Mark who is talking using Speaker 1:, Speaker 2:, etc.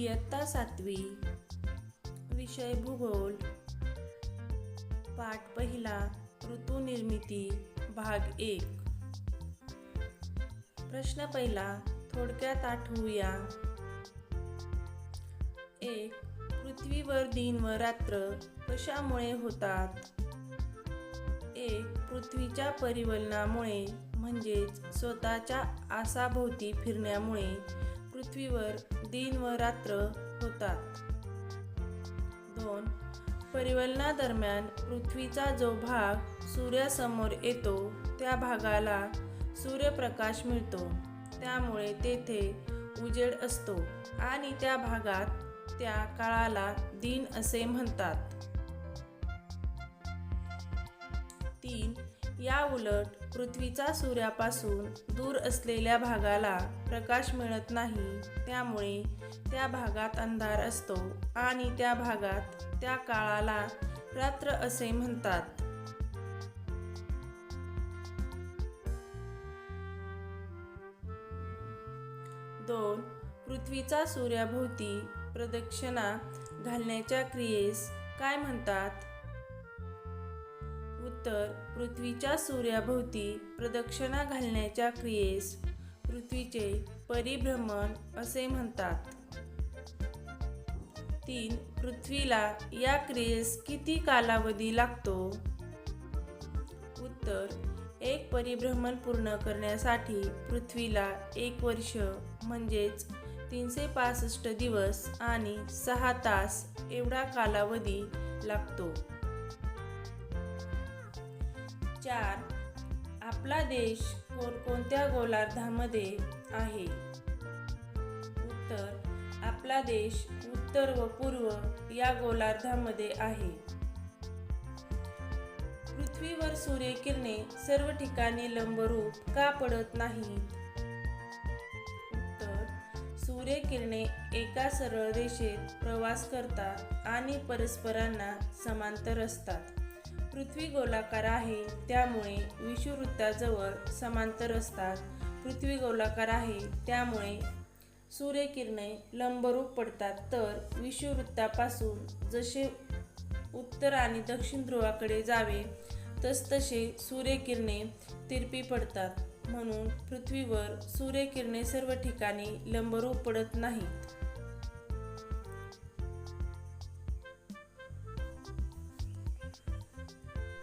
Speaker 1: इयत्ता सातवी विषय भूगोल पाठ पहिला ऋतू निर्मिती भाग एक. प्रश्न पहिला थोडक्यात आठवूया. एक पृथ्वीवर दिन व रात्र कशामुळे होतात? एक पृथ्वीच्या परिवलनामुळे म्हणजेच स्वतःच्या आसाभोवती फिरण्यामुळे पृथ्वीवर दिन व रात्र होतात. दोन परिवलनादरम्यान पृथ्वीचा जो भाग सूर्यासमोर येतो त्या भागाला सूर्यप्रकाश मिळतो. त्यामुळे तेथे उजेड असतो आणि त्या भागात त्या काळाला दिन असे म्हणतात. या उलट पृथ्वीचा सूर्यापासून दूर असलेल्या भागाला प्रकाश मिळत नाही. त्यामुळे त्या भागात अंधार असतो आणि त्या भागात त्या काळाला रात्र असे म्हणतात. दोन पृथ्वीचा सूर्याभोवती प्रदक्षिणा घालण्याच्या क्रियेस काय म्हणतात? उत्तर पृथ्वीच्या सूर्याभोवती प्रदक्षिणा घालण्याच्या क्रियेस पृथ्वीचे परिभ्रमण असे म्हणतात. तीन पृथ्वीला या क्रियेस किती कालावधी लागतो? उत्तर एक परिभ्रमण पूर्ण करण्यासाठी पृथ्वीला एक वर्ष म्हणजेच तीनशे पासष्ट दिवस आणि सहा तास एवढा कालावधी लागतो. चार आपला देश कोणकोणत्या गोलार्धामध्ये आहे? उत्तर आपला देश उत्तर व पूर्व या गोलार्धामध्ये आहे. पृथ्वीवर सूर्यकिरणे सर्व ठिकाणी लंबरूप का पडत नाही? उत्तर सूर्यकिरणे एका सरळ रेषेत प्रवास करतात आणि परस्परांना समांतर असतात. पृथ्वी गोलाकार आहे त्यामुळे विषुववृत्ताजवळ समांतर असतात. पृथ्वी गोलाकार आहे त्यामुळे सूर्यकिरणे लंबरूप पडतात. तर विषुववृत्तापासून जसे उत्तर आणि दक्षिण ध्रुवाकडे जावे तसतसे सूर्यकिरणे तिरपी पडतात. म्हणून पृथ्वीवर सूर्यकिरणे सर्व ठिकाणी लंबरूप पडत नाहीत.